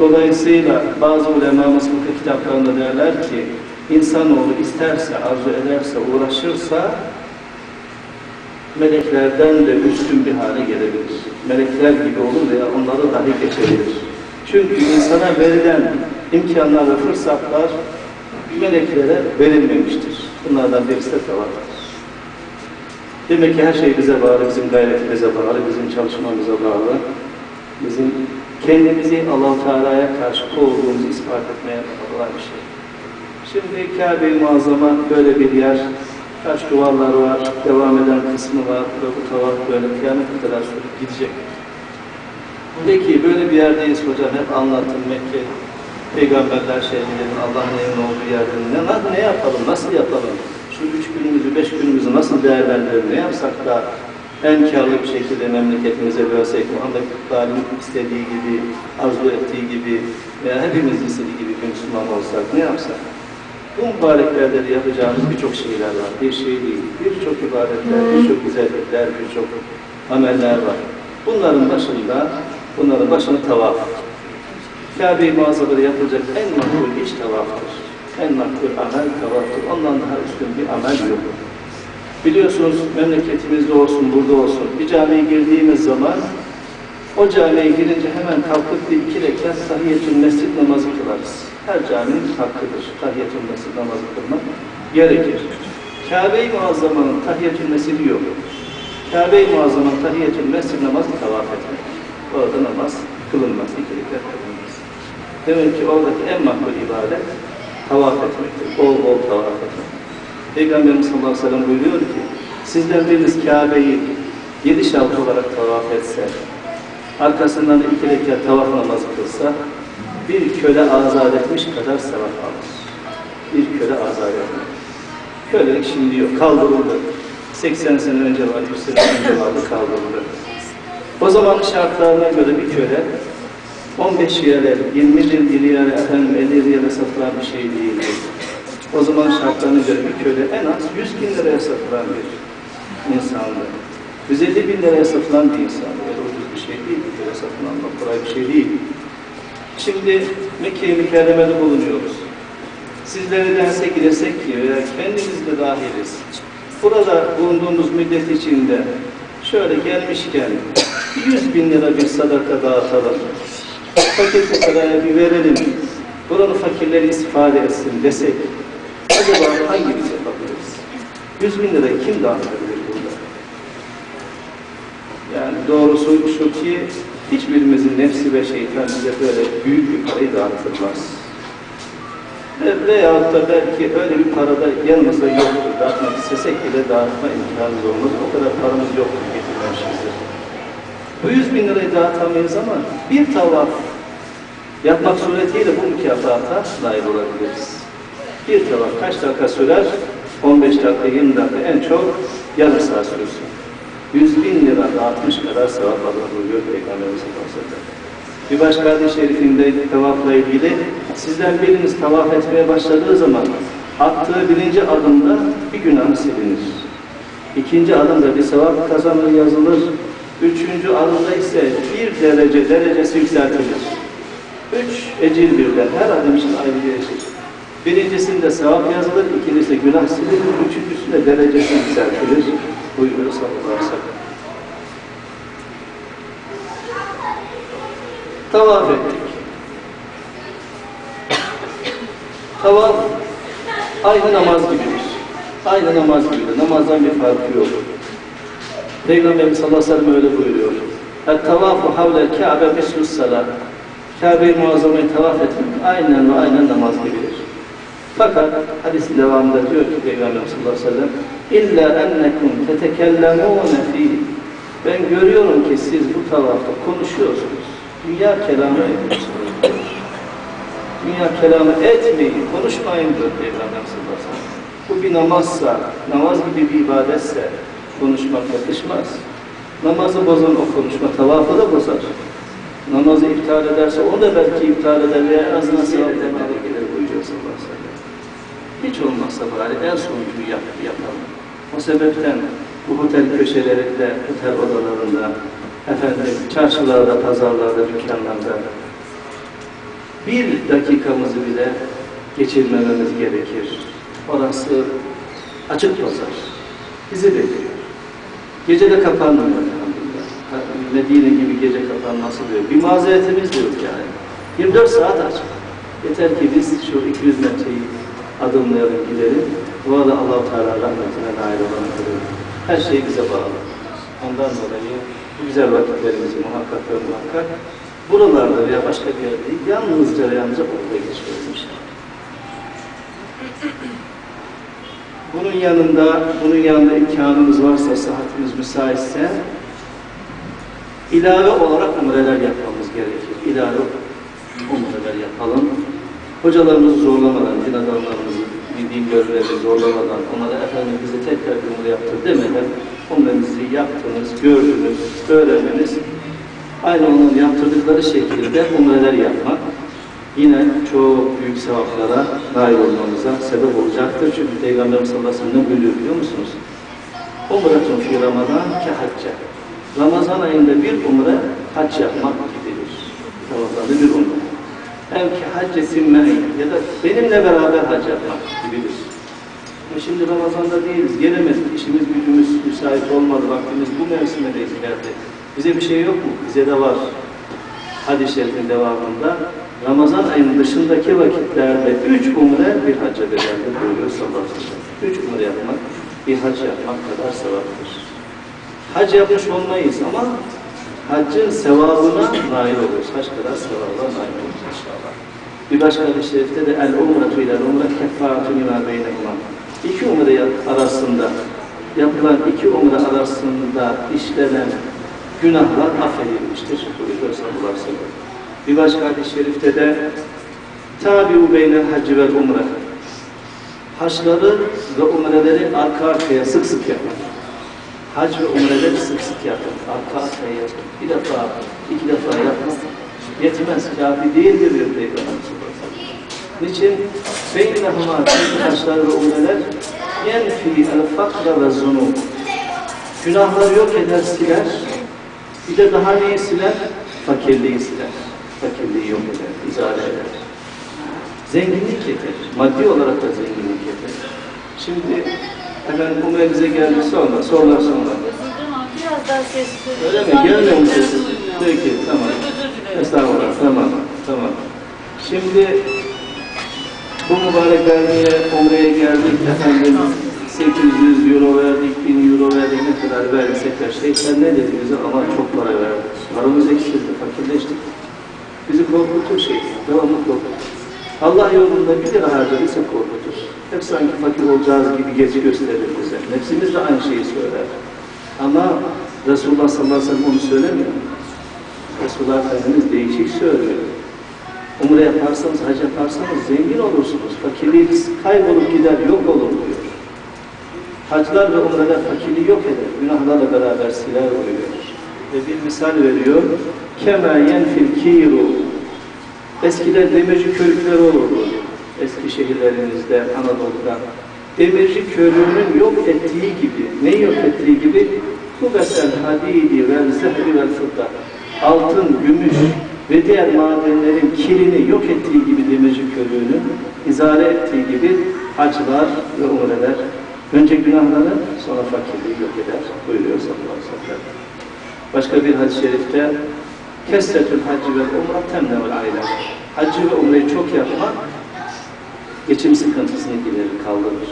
Dolayısıyla bazı ulemamız fıkıh kitaplarında derler ki insanoğlu isterse, arzu ederse, uğraşırsa meleklerden de üstün bir hale gelebilir. Melekler gibi olur veya onları dahi geçebilir. Çünkü insana verilen imkanlar ve fırsatlar meleklere verilmemiştir. Bunlardan birisi de tevakkül. Demek ki her şey bize bağlı, bizim gayretimize bağlı, bizim çalışmamıza bağlı. Bizim kendimizi allah Teala'ya karşı kovduğumuzu ispat etmeye bağlı bir şey. Şimdi Kabe-i Muazzama böyle bir yer, taş duvarlar var, devam eden kısmı var ve bu tavaf böyle kıyamete kadar sürüp gidecek. Peki böyle bir yerdeyiz hocam, hep anlattım Mekke, Peygamberler şehirlerin Allah'ın evinin olduğu yerde ne, ne yapalım, nasıl yapalım? Şu üç günümüzü, beş günümüzü nasıl değerlendirelim, ne yapsak da en karlı bir şekilde memleketimize dönsek, Muhammed Kutlu'nun istediği gibi, arzu ettiği gibi veya hepimiz istediği gibi bir Müslüman olsak, ne yapsak? Bu mübareklerde de yapacağımız birçok şeyler var. Bir şey değil, birçok ibadetler, birçok güzellikler, birçok ameller var. Bunların başında, bunların başında tavaf. Kabe-i Muazzaba'da yapılacak en makbul iş tavaftır. En makbul amel tavaftır. Ondan daha üstün bir amel yok. Biliyorsunuz memleketimizde olsun, burada olsun bir camiye girdiğimiz zaman o camiye girince hemen kalkıp bir iki rekat tahiyyetül mescid namazı kılarız. Her caminin hakkıdır. Tahiyyetül mescid namazı kılmak gerekir. Kabe-i Muazzama'nın tahiyyetül mescidi yok. Kabe-i Muazzama'nın tahiyyetül mescid namazı tavaf etmek. Orada namaz kılınmaz, iki rekat kılınmaz. Demek ki oradaki en makbul ibadet tavaf etmektir. Bol bol tavaf etmek. Peygamberimiz sallallahu aleyhi ve sellem buyuruyor ki sizden biriniz Kabe'yi yedi şart olarak tavaf etse arkasından da iki rekat tavaf namazı kılsa bir köle azat etmiş kadar sevap alır. Bir köle azat etmek. Kölelik şimdi yok. Kaldırıldı. 80 sene önce var, 100 sene önce vardı kaldırıldı. O zaman şartlarına göre bir köle 15 riyale, 20 riyale, efendim 50 riyale satılan bir şey değildi. O zaman şartlarına göre bir köle en az 100 bin liraya satılan bir insandı. 150 bin liraya satılan bir insan. Öyle ucuz bir şey değil, bir satın almak kolay bir şey değil. Şimdi Mekke-i Mükerreme'de bulunuyoruz. Sizlere dense ki desek ki veya kendimiz de dahiliz. Burada bulunduğumuz müddet içinde şöyle gelmişken 100 bin lira bir sadaka dağıtalım. Fakir fukaraya bir verelim. Buranın fakirleri istifade etsin desek acaba hangimiz yapabiliriz? 100 bin lirayı kim dağıtabilir burada? Yani doğrusu şu ki hiçbirimizin nefsi ve şeytan bize böyle büyük bir parayı dağıtırmaz. Ve, veyahut da belki öyle bir para da yanımızda yoktur. Dağıtmak istesek bile dağıtma imkanımız olmaz. O kadar paramız yoktur getirmemişizdir. Bu 100 bin lirayı dağıtamayız ama bir tavaf yapmak suretiyle bu mükafata layık olabiliriz. Bir tavaf kaç dakika sürer? 15 dakika, 20 dakika en çok yarım saat sürsün. 100 bin lira dağıtmış kadar sevap alır buyuruyor Peygamberimiz sallallahu aleyhi ve sellem. Bir başka hadis-i şerifinde tavafla ilgili sizden biriniz tavaf etmeye başladığı zaman attığı birinci adımda bir günahı silinir. İkinci adımda bir sevap kazanır yazılır. Üçüncü adımda ise bir derece derecesi yükseltilir. Üç ecil birden her adım için ayrı bir ecil. Birincisinde sevap yazılır, ikincisinde günah silinir, üçüncüsünde derecesi yükseltilir. Buyuruyor sallallahu aleyhi ve. Tavaf ettik. Tavaf aynı namaz gibidir. Aynı namaz gibidir. Namazdan bir farkı yok. Peygamberimiz sallallahu aleyhi ve sellem öyle buyuruyor. El-tavafu havlel Kabe mislus salat. Kabe-i Muazzama'yı tavaf etmek aynen ve aynen namaz gibidir. Fakat hadisin devamında diyor ki Peygamber sallallahu aleyhi ve sellem İlla ennekum tetekellemûne fî Ben görüyorum ki siz bu tavafta konuşuyorsunuz. Dünya kelamı ediyorsunuz. Dünya kelamı etmeyin, konuşmayın diyor Peygamber sallallahu aleyhi ve sellem. Bu bir namazsa, namaz gibi bir ibadetse konuşmak yakışmaz. Namazı bozan o konuşma tavafı da bozar. Namazı iptal ederse o da belki iptal eder veya en azından sevaplarına gelir buyuruyor sallallahu aleyhi ve sellem. Hiç olmazsa bari en sonuncuyu yap, yapalım. O sebepten bu otel köşelerinde, otel odalarında, efendim çarşılarda, pazarlarda, dükkanlarda bir dakikamızı bile geçirmememiz gerekir. Orası açık pazar. Bizi bekliyor. Gece de kapanmıyor elhamdülillah. Medine gibi gece kapanması diyor. Bir mazeretimiz de yok yani. 24 saat açık. Yeter ki biz şu 200 metreyi adımlayalım gidelim. Bu arada allah Teala rahmetine nail olalım. Her şey bize bağlı. Ondan dolayı bu güzel vakitlerimizi muhakkak ve muhakkak buralarda veya başka bir yerde değil, yalnızca ve yalnızca orada geçiyoruz inşallah. Bunun yanında, bunun yanında imkanımız varsa, sıhhatimiz müsaitse ilave olarak umreler yapmamız gerekir. İlave umreler yapalım. Hocalarımızı zorlamadan, din adamlarımızı, din görevleri zorlamadan, onlara efendim bize tekrar bir umre yaptır demeden umrenizi yaptınız, gördünüz, öğrendiniz. Aynı onun yaptırdıkları şekilde umreler yapmak yine çok büyük sevaplara nail olmamıza sebep olacaktır. Çünkü Peygamberimiz sallallahu aleyhi ve buyuruyor biliyor musunuz? Umretun fi Ramazan ke hacca. Ramazan ayında bir umre hac yapmak gibidir. Ramazan'da bir umre. Ev ki haccetin me'i ya da benimle beraber hac yapmak gibidir. Ama şimdi Ramazan'da değiliz, gelemedik. İşimiz gücümüz müsait olmadı, vaktimiz bu mevsimedeyiz geldi. Bize bir şey yok mu? Bize de var. Hadis-i şerifin devamında Ramazan ayının dışındaki vakitlerde üç umre bir hacca bedeldir buyuruyor sallallahu aleyhi ve sellem. Üç umre yapmak, bir hac yapmak kadar sevaptır. Hac yapmış olmayız ama haccın sevabına nail oluruz. Hac kadar sevabına nail oluruz. Bir başka hadis-i şerifte de el umretu ile umre keffaratun ima beynehuma. İki umre arasında yapılan iki umre arasında işlenen günahlar affedilmiştir. Sellem. Bir başka hadis-i şerifte de tabi'u beynel hacci vel umre. Haçları ve umreleri arka arkaya sık sık yapın. Hac ve umreleri sık sık yapın. Arka arkaya yapın. Bir defa, iki defa yapmak yetmez. Kafi değildir diyor Peygamber. Niçin? Beynehuma haçlar ve umreler yenfi el fakra ve zunub. Günahları yok eder, siler. Bir de daha neyi siler? Fakirliği siler. Fakirliği yok eder, izale eder. Zenginlik getirir. Maddi olarak da zenginlik getirir. Şimdi efendim umremize geldik sonra, sorular sonra. Biraz daha ses Öyle mi? Gelmiyor mu sesim? Peki, tamam. Estağfurullah, tamam, tamam. Şimdi bu mübarek vermeye, umreye geldik efendim. 800 euro verdik, 1000 euro verdik, ne kadar verdiysek her şey. Sen ne dedi bize? Ama çok para verdik. Paramız eksildi, fakirleştik. Bizi korkutur şey, devamlı korkutur. Allah yolunda bir lira harcadıysa korkutur. Hep sanki fakir olacağız gibi gezi gösterir bize. Nefsimiz de aynı şeyi söyler. Ama Resulullah sallallahu aleyhi ve sellem onu söylemiyor. Resulullah Efendimiz değişik söylüyor. Umre yaparsanız, hac yaparsanız zengin olursunuz. Fakirliğiniz kaybolup gider, yok olur diyor. Haclar ve umreler fakirliği yok eder. Günahlarla beraber siler oluyor. Ve bir misal veriyor. Kema yenfil kiru. Eskiden demirci körükleri olurdu. Eski şehirlerimizde, Anadolu'da. Demirci körüğünün yok ettiği gibi, neyi yok ettiği gibi? Kubesel hadidi vel zehri vel fıdda. Altın, gümüş ve diğer madenlerin kirini yok ettiği gibi demirci körüğünün izale ettiği gibi hacılar ve umreler önce günahları sonra fakirliği yok eder buyuruyor sallallahu aleyhi. Başka bir hadis-i şerifte Kesretül hacci ve umre temnevel aile. Hacı ve umreyi çok yapmak geçim sıkıntısını giderir, kaldırır.